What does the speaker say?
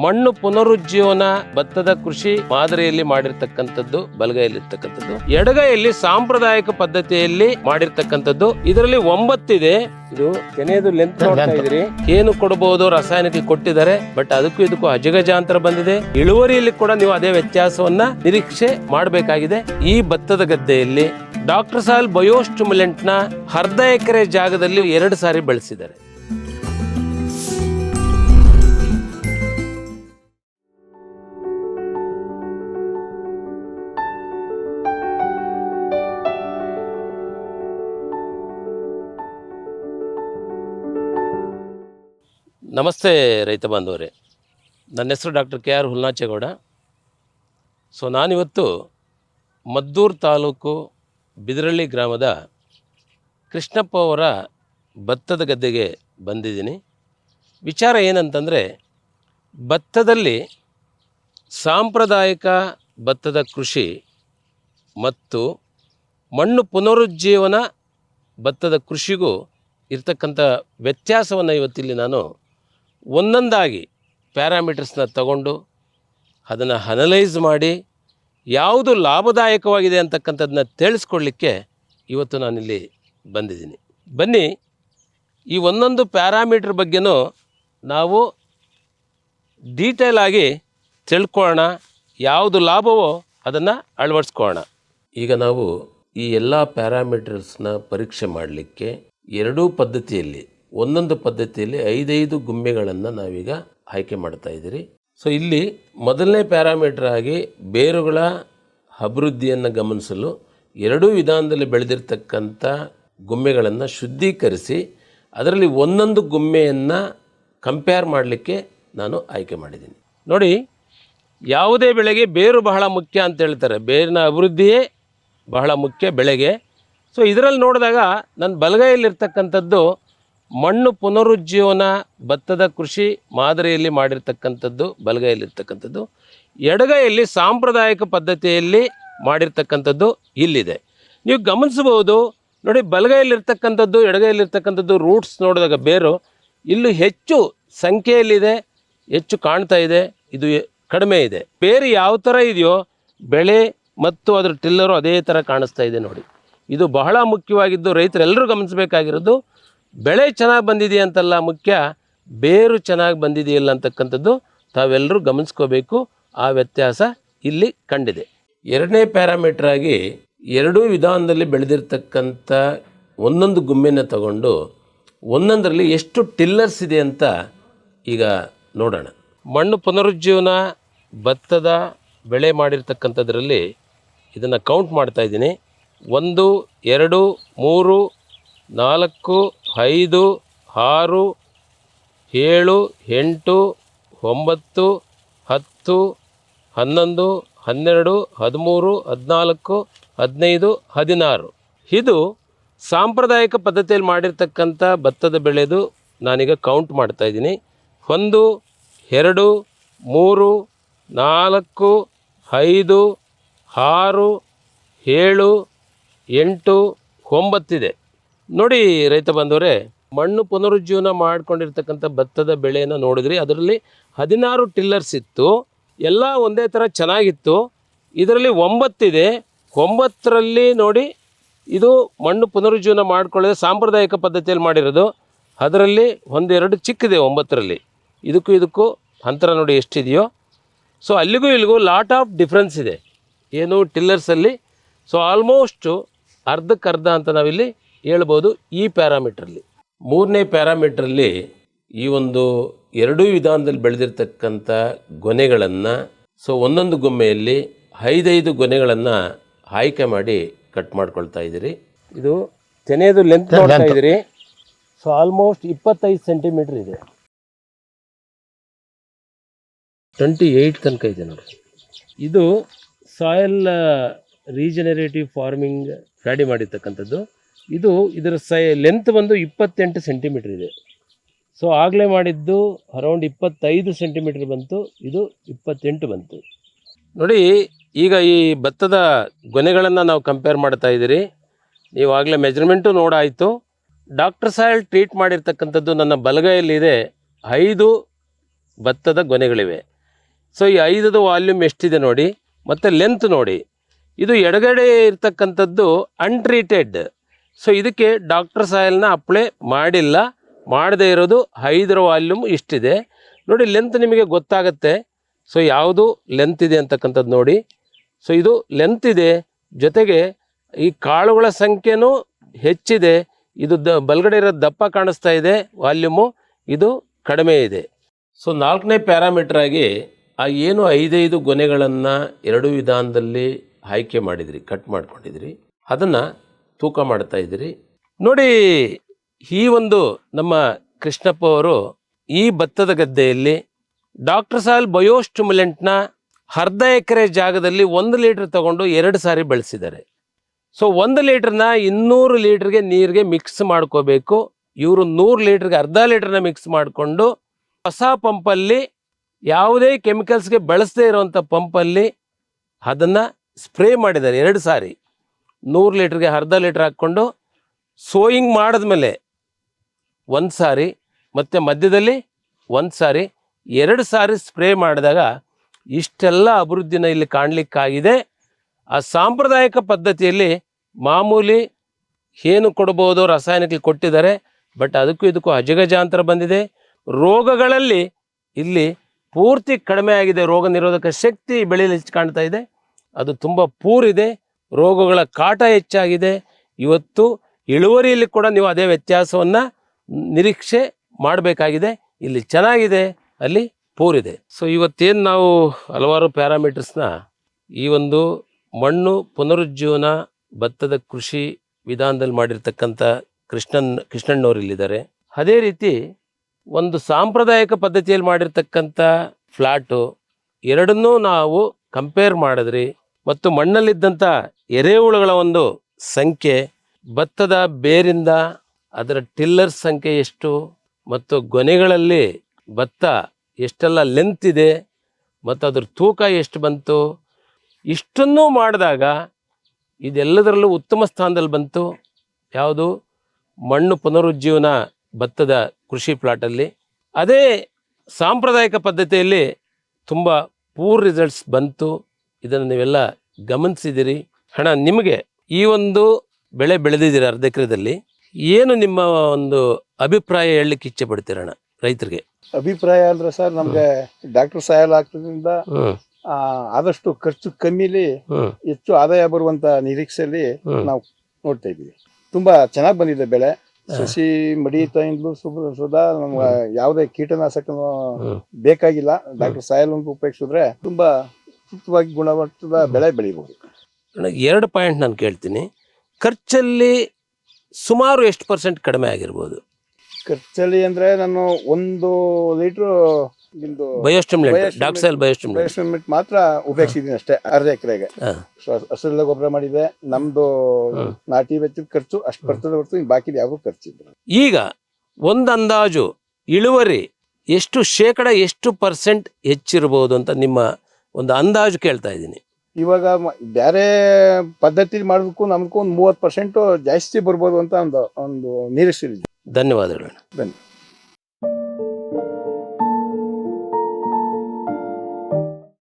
ಮಣ್ಣು ಪುನರುಜ್ಜೀವನ ಭತ್ತದ ಕೃಷಿ ಮಾದರಿಯಲ್ಲಿ ಮಾಡಿರ್ತಕ್ಕಂಥದ್ದು ಬಲಗೈಯಲ್ಲಿರ್ತಕ್ಕಂಥದ್ದು. ಎಡಗೈಯಲ್ಲಿ ಸಾಂಪ್ರದಾಯಿಕ ಪದ್ಧತಿಯಲ್ಲಿ ಮಾಡಿರ್ತಕ್ಕಂಥದ್ದು. ಇದರಲ್ಲಿ ಒಂಬತ್ತಿದೆ. ಇದು ತೆನೆಯದು ಲೆಂತ್ ನೋಡ್ತಾ ಇದ್ರಿ ಏನು ಕೊಡಬಹುದು ರಾಸಾಯನಿಕ ಕೊಟ್ಟಿದ್ದಾರೆ ಬಟ್ ಅದಕ್ಕೂ ಇದಕ್ಕೂ ಅಜಗಜಾಂತರ ಬಂದಿದೆ. ಇಳುವರಿಯಲ್ಲಿ ಕೂಡ ನೀವು ಅದೇ ವ್ಯತ್ಯಾಸವನ್ನ ನಿರೀಕ್ಷೆ ಮಾಡಬೇಕಾಗಿದೆ. ಈ ಭತ್ತದ ಗದ್ದೆಯಲ್ಲಿ ಡಾಕ್ಟರ್ ಸಾಲ್ ಬಯೋಸ್ಟಿಮ್ಯುಲೆಂಟ್ನ ಅರ್ಧ ಎಕರೆ ಜಾಗದಲ್ಲಿ ಎರಡು ಸಾರಿ ಬೆಳೆಸಿದ್ದಾರೆ. ನಮಸ್ತೆ ರೈತ ಬಾಂಧವರೇ. ನನ್ನ ಹೆಸರು doctor K R Hulnachegowda. So, ನಾನಿವತ್ತು ಮದ್ದೂರು ತಾಲೂಕು ಬಿದರಳ್ಳಿ ಗ್ರಾಮದ ಕೃಷ್ಣಪ್ಪ ಅವರ ಭತ್ತದ ಗದ್ದೆಗೆ ಬಂದಿದ್ದೀನಿ. ವಿಚಾರ ಏನಂತಂದರೆ, ಭತ್ತದಲ್ಲಿ ಸಾಂಪ್ರದಾಯಿಕ ಭತ್ತದ ಕೃಷಿ ಮತ್ತು ಮಣ್ಣು ಪುನರುಜ್ಜೀವನ ಭತ್ತದ ಕೃಷಿಗೂ ಇರ್ತಕ್ಕಂಥ ವ್ಯತ್ಯಾಸವನ್ನು ಇವತ್ತಿಲ್ಲಿ ನಾನು ಒಂದೊಂದಾಗಿ ಪ್ಯಾರಾಮೀಟರ್ಸ್ನ ತಗೊಂಡು ಅದನ್ನು ಅನಲೈಸ್ ಮಾಡಿ ಯಾವುದು ಲಾಭದಾಯಕವಾಗಿದೆ ಅಂತಕ್ಕಂಥದ್ದನ್ನ ತಿಳಿಸ್ಕೊಡ್ಲಿಕ್ಕೆ ಇವತ್ತು ನಾನಿಲ್ಲಿ ಬಂದಿದ್ದೀನಿ. ಬನ್ನಿ, ಈ ಒಂದೊಂದು ಪ್ಯಾರಾಮೀಟ್ರ್ ಬಗ್ಗೆನೂ ನಾವು ಡೀಟೇಲ್ ಆಗಿ ತಿಳ್ಕೊಳ್ಳೋಣ, ಯಾವುದು ಲಾಭವೋ ಅದನ್ನು ಅಳವಡಿಸ್ಕೊಳ್ಳೋಣ. ಈಗ ನಾವು ಈ ಎಲ್ಲ ಪ್ಯಾರಾಮೀಟರ್ಸ್ನ ಪರೀಕ್ಷೆ ಮಾಡಲಿಕ್ಕೆ ಎರಡೂ ಪದ್ಧತಿಯಲ್ಲಿ ಒಂದೊಂದು ಪದ್ಧತಿಯಲ್ಲಿ ಐದೈದು ಗುಮ್ಮೆಗಳನ್ನು ನಾವೀಗ ಆಯ್ಕೆ ಮಾಡ್ತಾ ಇದ್ದೀರಿ. ಸೊ ಇಲ್ಲಿ ಮೊದಲನೇ ಪ್ಯಾರಾಮೀಟರ್ ಆಗಿ ಬೇರುಗಳ ಅಭಿವೃದ್ಧಿಯನ್ನು ಗಮನಿಸಲು ಎರಡೂ ವಿಧಾನದಲ್ಲಿ ಬೆಳೆದಿರ್ತಕ್ಕಂಥ ಗುಮ್ಮೆಗಳನ್ನು ಶುದ್ಧೀಕರಿಸಿ ಅದರಲ್ಲಿ ಒಂದೊಂದು ಗುಮ್ಮೆಯನ್ನು ಕಂಪೇರ್ ಮಾಡಲಿಕ್ಕೆ ನಾನು ಆಯ್ಕೆ ಮಾಡಿದ್ದೀನಿ. ನೋಡಿ, ಯಾವುದೇ ಬೆಳೆಗೆ ಬೇರು ಬಹಳ ಮುಖ್ಯ ಅಂತ ಹೇಳ್ತಾರೆ. ಬೇರಿನ ಅಭಿವೃದ್ಧಿಯೇ ಬಹಳ ಮುಖ್ಯ ಬೆಳೆಗೆ. ಸೊ ಇದರಲ್ಲಿ ನೋಡಿದಾಗ ನನ್ನ ಬಲಗೈಯಲ್ಲಿರ್ತಕ್ಕಂಥದ್ದು ಮಣ್ಣು ಪುನರುಜ್ಜೀವನ ಭತ್ತದ ಕೃಷಿ ಮಾದರಿಯಲ್ಲಿ ಮಾಡಿರ್ತಕ್ಕಂಥದ್ದು, ಬಲಗೈಯಲ್ಲಿರ್ತಕ್ಕಂಥದ್ದು. ಎಡಗೈಯಲ್ಲಿ ಸಾಂಪ್ರದಾಯಿಕ ಪದ್ಧತಿಯಲ್ಲಿ ಮಾಡಿರ್ತಕ್ಕಂಥದ್ದು ಇಲ್ಲಿದೆ. ನೀವು ಗಮನಿಸಬಹುದು, ನೋಡಿ ಬಲಗೈಯಲ್ಲಿರ್ತಕ್ಕಂಥದ್ದು, ಎಡಗೈಯಲ್ಲಿರ್ತಕ್ಕಂಥದ್ದು ರೂಟ್ಸ್ ನೋಡಿದಾಗ ಬೇರು. ಇಲ್ಲಿ ಹೆಚ್ಚು ಸಂಖ್ಯೆಯಲ್ಲಿದೆ, ಹೆಚ್ಚು ಕಾಣ್ತಾ ಇದೆ, ಇದು ಕಡಿಮೆ ಇದೆ. ಬೇರೆ ಯಾವ ಥರ ಇದೆಯೋ, ಬೆಳೆ ಮತ್ತು ಅದರ ಟಿಲ್ಲರು ಅದೇ ಥರ ಕಾಣಿಸ್ತಾ ಇದೆ ನೋಡಿ. ಇದು ಬಹಳ ಮುಖ್ಯವಾಗಿದ್ದು ರೈತರೆಲ್ಲರೂ ಗಮನಿಸಬೇಕಾಗಿರೋದು ಬೆಳೆ ಚೆನ್ನಾಗಿ ಬಂದಿದೆ ಅಂತಲ್ಲ ಮುಖ್ಯ, ಬೇರು ಚೆನ್ನಾಗಿ ಬಂದಿದೆಯಲ್ಲ ಅಂತಕ್ಕಂಥದ್ದು ತಾವೆಲ್ಲರೂ ಗಮನಿಸ್ಕೋಬೇಕು. ಆ ವ್ಯತ್ಯಾಸ ಇಲ್ಲಿ ಕಂಡಿದೆ. ಎರಡನೇ ಪ್ಯಾರಾಮೀಟರ್ ಆಗಿ ಎರಡೂ ವಿಧಾನದಲ್ಲಿ ಬೆಳೆದಿರ್ತಕ್ಕಂಥ ಒಂದೊಂದು ಗುಮ್ಮೆನ ತಗೊಂಡು ಒಂದೊಂದರಲ್ಲಿ ಎಷ್ಟು ಟಿಲ್ಲರ್ಸ್ ಇದೆ ಅಂತ ಈಗ ನೋಡೋಣ. ಮಣ್ಣು ಪುನರುಜ್ಜೀವನ, ಭತ್ತದ ಬೆಳೆ ಮಾಡಿರ್ತಕ್ಕಂಥದ್ರಲ್ಲಿ ಇದನ್ನು ಕೌಂಟ್ ಮಾಡ್ತಾ ಇದ್ದೀನಿ. ಒಂದು, ಎರಡು, ಮೂರು, ನಾಲ್ಕು ಐದು, ಆರು, ಏಳು, ಎಂಟು, ಒಂಬತ್ತು, ಹತ್ತು, ಹನ್ನೊಂದು, ಹನ್ನೆರಡು, ಹದಿಮೂರು, ಹದಿನಾಲ್ಕು, ಹದಿನೈದು, ಹದಿನಾರು. ಇದು ಸಾಂಪ್ರದಾಯಿಕ ಪದ್ಧತಿಯಲ್ಲಿ ಮಾಡಿರ್ತಕ್ಕಂಥ ಭತ್ತದ ಬೆಳೆದು ನಾನೀಗ ಕೌಂಟ್ ಮಾಡ್ತಾಯಿದ್ದೀನಿ ಒಂದು, ಎರಡು, ಮೂರು, ನಾಲ್ಕು, ಐದು, ಆರು, ಏಳು, ಎಂಟು, ಒಂಬತ್ತಿದೆ. ನೋಡಿ ರೈತ ಬಂದವರೇ ಮಣ್ಣು ಪುನರುಜ್ಜೀವನ ಮಾಡ್ಕೊಂಡಿರ್ತಕ್ಕಂಥ ಭತ್ತದ ಬೆಳೆಯನ್ನು ನೋಡಿದ್ರಿ, ಅದರಲ್ಲಿ ಹದಿನಾರು ಟಿಲ್ಲರ್ಸ್ ಇತ್ತು, ಎಲ್ಲ ಒಂದೇ ಥರ ಚೆನ್ನಾಗಿತ್ತು, ಇದರಲ್ಲಿ ಒಂಬತ್ತಿದೆ, ಒಂಬತ್ತರಲ್ಲಿ ನೋಡಿ ಇದು ಮಣ್ಣು ಪುನರುಜ್ಜೀವನ ಮಾಡ್ಕೊಳ್ಳೋದು ಸಾಂಪ್ರದಾಯಿಕ ಪದ್ಧತಿಯಲ್ಲಿ ಮಾಡಿರೋದು, ಅದರಲ್ಲಿ ಒಂದೆರಡು ಚಿಕ್ಕಿದೆ, ಒಂಬತ್ತರಲ್ಲಿ, ಇದಕ್ಕೂ ಇದಕ್ಕೂ ಅಂತರ ನೋಡಿ ಎಷ್ಟಿದೆಯೋ, ಸೊ ಅಲ್ಲಿಗೂ ಇಲ್ಲಿಗೂ ಲಾಟ್ ಆಫ್ ಡಿಫ್ರೆನ್ಸ್ ಇದೆ, ಏನು ಟಿಲ್ಲರ್ಸಲ್ಲಿ ಸೊ ಆಲ್ಮೋಸ್ಟು ಅರ್ಧಕ್ಕರ್ಧ ಅಂತ ನಾವಿಲ್ಲಿ ಹೇಳ್ಬೋದು ಈ ಪ್ಯಾರಾಮೀಟ್ರಲ್ಲಿ. ಮೂರನೇ ಪ್ಯಾರಾಮೀಟ್ರಲ್ಲಿ ಈ ಒಂದು ಎರಡೂ ವಿಧಾನದಲ್ಲಿ ಬೆಳೆದಿರ್ತಕ್ಕಂಥ ಗೊನೆಗಳನ್ನು ಸೊ ಒಂದೊಂದು ಗೊಮ್ಮೆಯಲ್ಲಿ ಐದೈದು ಗೊನೆಗಳನ್ನು ಆಯ್ಕೆ ಮಾಡಿ ಕಟ್ ಮಾಡ್ಕೊಳ್ತಾ ಇದ್ದೀರಿ. ಇದು ತೆನೆಯದು ಲೆಂತ್ ನೋಡ್ತಾ ಇದ್ದೀರಿ. ಸೊ ಆಲ್ಮೋಸ್ಟ್ ಇಪ್ಪತ್ತೈದು ಸೆಂಟಿಮೀಟ್ರ್ ಇದೆ. ಟ್ವೆಂಟಿ ಏಯ್ಟ್ ತನಕ ಇದೆ ನೋಡಿ. ಇದು ಸಾಯಲ್ ರೀಜನರೇಟಿವ್ ಫಾರ್ಮಿಂಗ್ ಫ್ಯಾಡಿ ಮಾಡಿರ್ತಕ್ಕಂಥದ್ದು. ಇದು ಇದರ ಸೈ ಲೆಂತ್ ಬಂದು ಇಪ್ಪತ್ತೆಂಟು ಸೆಂಟಿಮೀಟ್ರ್ ಇದೆ. ಸೊ ಆಗಲೇ ಮಾಡಿದ್ದು ಅರೌಂಡ್ ಇಪ್ಪತ್ತೈದು ಸೆಂಟಿಮೀಟ್ರ್ ಬಂತು, ಇದು ಇಪ್ಪತ್ತೆಂಟು ಬಂತು. ನೋಡಿ, ಈಗ ಈ ಭತ್ತದ ಗೊನೆಗಳನ್ನು ನಾವು ಕಂಪೇರ್ ಮಾಡ್ತಾ ಇದ್ದೀರಿ. ನೀವು ಆಗಲೇ ಮೆಜರ್ಮೆಂಟು ನೋಡಾಯಿತು. ಡಾಕ್ಟರ್ ಸಾಯಲ್ ಟ್ರೀಟ್ ಮಾಡಿರ್ತಕ್ಕಂಥದ್ದು ನನ್ನ ಬಲಗೈಯಲ್ಲಿದೆ. ಐದು ಭತ್ತದ ಗೊನೆಗಳಿವೆ. ಸೊ ಈ ಐದದ ವಾಲ್ಯೂಮ್ ಎಷ್ಟಿದೆ ನೋಡಿ, ಮತ್ತು ಲೆಂತ್ ನೋಡಿ. ಇದು ಎಡಗಡೆ ಇರ್ತಕ್ಕಂಥದ್ದು ಅನ್ಟ್ರೀಟೆಡ್ ಸೊ ಇದಕ್ಕೆ ಡಾಕ್ಟರ್ ಸಾಯಲ್ನ ಅಪ್ಲೈ ಮಾಡಿಲ್ಲ. ಮಾಡದೇ ಇರೋದು ಐದರ ವಾಲ್ಯೂಮ್ ಇಷ್ಟಿದೆ. ನೋಡಿ ಲೆಂತ್ ನಿಮಗೆ ಗೊತ್ತಾಗುತ್ತೆ. ಸೊ ಯಾವುದು ಲೆಂತ್ ಇದೆ ಅಂತಕ್ಕಂಥದ್ದು ನೋಡಿ. ಸೊ ಇದು ಲೆಂತ್ ಇದೆ. ಜೊತೆಗೆ ಈ ಕಾಳುಗಳ ಸಂಖ್ಯೆನೂ ಹೆಚ್ಚಿದೆ. ಇದು ದ, ಬಲಗಡೆ ಇರೋ ದಪ್ಪ ಕಾಣಿಸ್ತಾ ಇದೆ, ವಾಲ್ಯೂಮು. ಇದು ಕಡಿಮೆ ಇದೆ. ಸೊ ನಾಲ್ಕನೇ ಆಗಿ ಆ ಏನು ಐದೈದು ಗೊನೆಗಳನ್ನು ಎರಡು ವಿಧಾನದಲ್ಲಿ ಆಯ್ಕೆ ಮಾಡಿದ್ರಿ, ಕಟ್ ಮಾಡ್ಕೊಂಡಿದ್ರಿ. ಅದನ್ನು ತೂಕ ಮಾಡ್ತಾ ಇದ್ದೀರಿ. ನೋಡಿ, ಈ ಒಂದು ನಮ್ಮ ಕೃಷ್ಣಪ್ಪ ಅವರು ಈ ಭತ್ತದ ಗದ್ದೆಯಲ್ಲಿ ಡಾಕ್ಟರ್ ಸಾಲ್ ಬಯೋಸ್ಟಿಮ್ಯುಲೆಂಟ್ನ ಅರ್ಧ ಎಕರೆ ಜಾಗದಲ್ಲಿ ಒಂದು ಲೀಟ್ರ್ ತಗೊಂಡು ಎರಡು ಸಾರಿ ಬೆಳೆಸಿದ್ದಾರೆ. ಸೊ, ಒಂದು ಲೀಟ್ರನ್ನ ಇನ್ನೂರು ಲೀಟ್ರಿಗೆ ನೀರಿಗೆ ಮಿಕ್ಸ್ ಮಾಡ್ಕೋಬೇಕು. ಇವರು ನೂರು ಲೀಟ್ರಿಗೆ ಅರ್ಧ ಲೀಟ್ರನ್ನ ಮಿಕ್ಸ್ ಮಾಡಿಕೊಂಡು ಹೊಸ ಪಂಪಲ್ಲಿ ಯಾವುದೇ ಕೆಮಿಕಲ್ಸ್ಗೆ ಬಳಸದೇ ಇರುವಂಥ ಪಂಪಲ್ಲಿ ಅದನ್ನು ಸ್ಪ್ರೇ ಮಾಡಿದ್ದಾರೆ ಎರಡು ಸಾರಿ. ನೂರು ಲೀಟ್ರಿಗೆ ಅರ್ಧ ಲೀಟ್ರ್ ಹಾಕ್ಕೊಂಡು ಸೋಯಿಂಗ್ ಮಾಡಿದ್ಮೇಲೆ ಒಂದು ಸಾರಿ ಮತ್ತು ಮಧ್ಯದಲ್ಲಿ ಒಂದು ಸಾರಿ, ಎರಡು ಸಾರಿ ಸ್ಪ್ರೇ ಮಾಡಿದಾಗ ಇಷ್ಟೆಲ್ಲ ಅಭಿವೃದ್ಧಿನ ಇಲ್ಲಿ ಕಾಣಲಿಕ್ಕಾಗಿದೆ. ಆ ಸಾಂಪ್ರದಾಯಿಕ ಪದ್ಧತಿಯಲ್ಲಿ ಮಾಮೂಲಿ ಏನು ಕೊಡ್ಬೋದು ರಾಸಾಯನಿಕ ಕೊಟ್ಟಿದ್ದಾರೆ, ಬಟ್ ಅದಕ್ಕೂ ಇದಕ್ಕೂ ಅಜಗಜಾಂತರ ಬಂದಿದೆ. ರೋಗಗಳಲ್ಲಿ ಇಲ್ಲಿ ಪೂರ್ತಿ ಕಡಿಮೆ ಆಗಿದೆ, ರೋಗ ನಿರೋಧಕ ಶಕ್ತಿ ಬೆಳೆಯಲ್ಲಿ ಕಾಣ್ತಾ ಇದೆ. ಅದು ತುಂಬ ಪೂರಿದೆ ರೋಗಗಳ ಕಾಟ ಹೆಚ್ಚಾಗಿದೆ. ಇವತ್ತು ಇಳುವರಿಯಲ್ಲಿ ಕೂಡ ನೀವು ಅದೇ ವ್ಯತ್ಯಾಸವನ್ನು ನಿರೀಕ್ಷೆ ಮಾಡಬೇಕಾಗಿದೆ. ಇಲ್ಲಿ ಚೆನ್ನಾಗಿದೆ, ಅಲ್ಲಿ ಪೂರಿದೆ. ಸೊ ಇವತ್ತೇನು ನಾವು ಹಲವಾರು ಪ್ಯಾರಾಮೀಟರ್ಸ್ನ ಈ ಒಂದು ಮಣ್ಣು ಪುನರುಜ್ಜೀವನ ಭತ್ತದ ಕೃಷಿ ವಿಧಾನದಲ್ಲಿ ಮಾಡಿರ್ತಕ್ಕಂಥ ಕೃಷ್ಣನ್ ಕೃಷ್ಣಣ್ಣವ್ರು ಇಲ್ಲಿದ್ದಾರೆ ಅದೇ ರೀತಿ ಒಂದು ಸಾಂಪ್ರದಾಯಿಕ ಪದ್ಧತಿಯಲ್ಲಿ ಮಾಡಿರ್ತಕ್ಕಂಥ ಫ್ಲಾಟು ಎರಡನ್ನೂ ನಾವು ಕಂಪೇರ್ ಮಾಡಿದ್ರಿ. ಮತ್ತು ಮಣ್ಣಲ್ಲಿದ್ದಂಥ ಎರೆಹುಳುಗಳ ಒಂದು ಸಂಖ್ಯೆ, ಭತ್ತದ ಬೇರಿಂದ ಅದರ ಟಿಲ್ಲರ್ ಸಂಖ್ಯೆ ಎಷ್ಟು ಮತ್ತು ಗೊನೆಗಳಲ್ಲಿ ಭತ್ತ ಎಷ್ಟೆಲ್ಲ ಲೆಂತ್ ಇದೆ ಮತ್ತು ಅದ್ರ ತೂಕ ಎಷ್ಟು ಬಂತು, ಇಷ್ಟನ್ನೂ ಮಾಡಿದಾಗ ಇದೆಲ್ಲದರಲ್ಲೂ ಉತ್ತಮ ಸ್ಥಾನದಲ್ಲಿ ಬಂತು. ಯಾವುದು? ಮಣ್ಣು ಪುನರುಜ್ಜೀವನ ಭತ್ತದ ಕೃಷಿ ಪ್ಲಾಟಲ್ಲಿ. ಅದೇ ಸಾಂಪ್ರದಾಯಿಕ ಪದ್ಧತಿಯಲ್ಲಿ ತುಂಬ ಪೂರ್ ರಿಸಲ್ಟ್ಸ್ ಬಂತು. ಇದನ್ನು ನೀವೆಲ್ಲ ಗಮನಿಸಿದಿರಿ. ಹಣ ನಿಮಗೆ ಈ ಒಂದು ಬೆಳೆ ಬೆಳೆದಿದ್ದೀರ ಅರ್ಧ ಎಕರೆದಲ್ಲಿ ಏನು ನಿಮ್ಮ ಒಂದು ಅಭಿಪ್ರಾಯ ಹೇಳಲಿಕ್ಕೆ ಇಚ್ಛೆ ಪಡ್ತೀರಣ್ಣ ರೈತರಿಗೆ? ಅಭಿಪ್ರಾಯ ಅಂದ್ರೆ ಸರ್ ನಮ್ಗೆ ಡಾಕ್ಟರ್ ಸಹಾಯ ಆಗ್ತದ್ರಿಂದ ಆ, ಆದಷ್ಟು ಖರ್ಚು ಕಮ್ಮಿಲಿ ಹೆಚ್ಚು ಆದಾಯ ಬರುವಂತ ನಿರೀಕ್ಷೆಯಲ್ಲಿ. ನಾವು ನೋಡ್ತಾ ಇದ್ದೀವಿ. ತುಂಬಾ ಚೆನ್ನಾಗಿ ಬಂದಿದೆ ಬೆಳೆ. ಸಸಿ ಮಡಿತಾಯಿಂದಲೂ ಸುಬ ಸುಧಾ ನಮ್ಗೆ ಯಾವುದೇ ಕೀಟನಾಶಕ ಬೇಕಾಗಿಲ್ಲ. ಡಾಕ್ಟರ್ ಸಾಯಲ್ ಉಪಯೋಗಿಸಿದ್ರೆ ತುಂಬಾ ಸೂಕ್ತವಾಗಿ ಗುಣಮಟ್ಟದ ಬೆಳೆ ಬೆಳಿಬಹುದು ಎರಡು ಪಾಯಿಂಟ್ ನಾನು ಕೇಳ್ತೀನಿ. ಖರ್ಚಲ್ಲಿ ಸುಮಾರು ಎಷ್ಟು ಪರ್ಸೆಂಟ್ ಕಡಿಮೆ ಆಗಿರ್ಬೋದು? ಖರ್ಚಲ್ಲಿ ಅಂದರೆ ನಾನು ಒಂದು ಲೀಟ್ರು ಬಯೋಸ್ಟಿಮ್ಯುಲೆಂಟ್ Biostimulant- ಡಾಕ್ಸೈಲ್ ಬಯೋಸ್ಟಿಮ್ಯುಲೆಂಟ್. ಬಯೋಸ್ಟಿಮ್ಯುಲೆಂಟ್ ಮಾತ್ರ ಉಪಯೋಗಿಸಿದೀನಿ ಅಷ್ಟೇ ಅರ್ಧ ಎಕರೆಗೆ. ಹಸಿರೆಲ್ಲ ಗೊಬ್ಬರ ಮಾಡಿದೆ ನಮ್ಮದು ನಾಟಿ ವೆಚ್ಚದ ಖರ್ಚು ಅಷ್ಟು ಬರ್ತದೆ ಬರ್ತದೆ ಬಾಕಿ ಬಾಕಿದ ಖರ್ಚು ಖರ್ಚಿಲ್ಲ. ಈಗ ಒಂದು ಅಂದಾಜು ಇಳುವರಿ ಎಷ್ಟು ಶೇಕಡ ಎಷ್ಟು ಪರ್ಸೆಂಟ್ ಹೆಚ್ಚಿರ್ಬೋದು ಅಂತ ನಿಮ್ಮ ಒಂದು ಅಂದಾಜು ಕೇಳ್ತಾ ಇದ್ದೀನಿ. ಇವಾಗ ಮ- ಬೇರೆ ಪದ್ಧತಿ ಮಾಡಬೇಕು ನಮಗೂ ಒಂದು ಮೂವತ್ತು ಪರ್ಸೆಂಟು ಜಾಸ್ತಿ ಬರ್ಬೋದು ಅಂತ ಒಂದು ಒಂದು ನಿರೀಕ್ಷೆ ಇದೆ ಧನ್ಯವಾದಗಳು ಬನ್ನಿ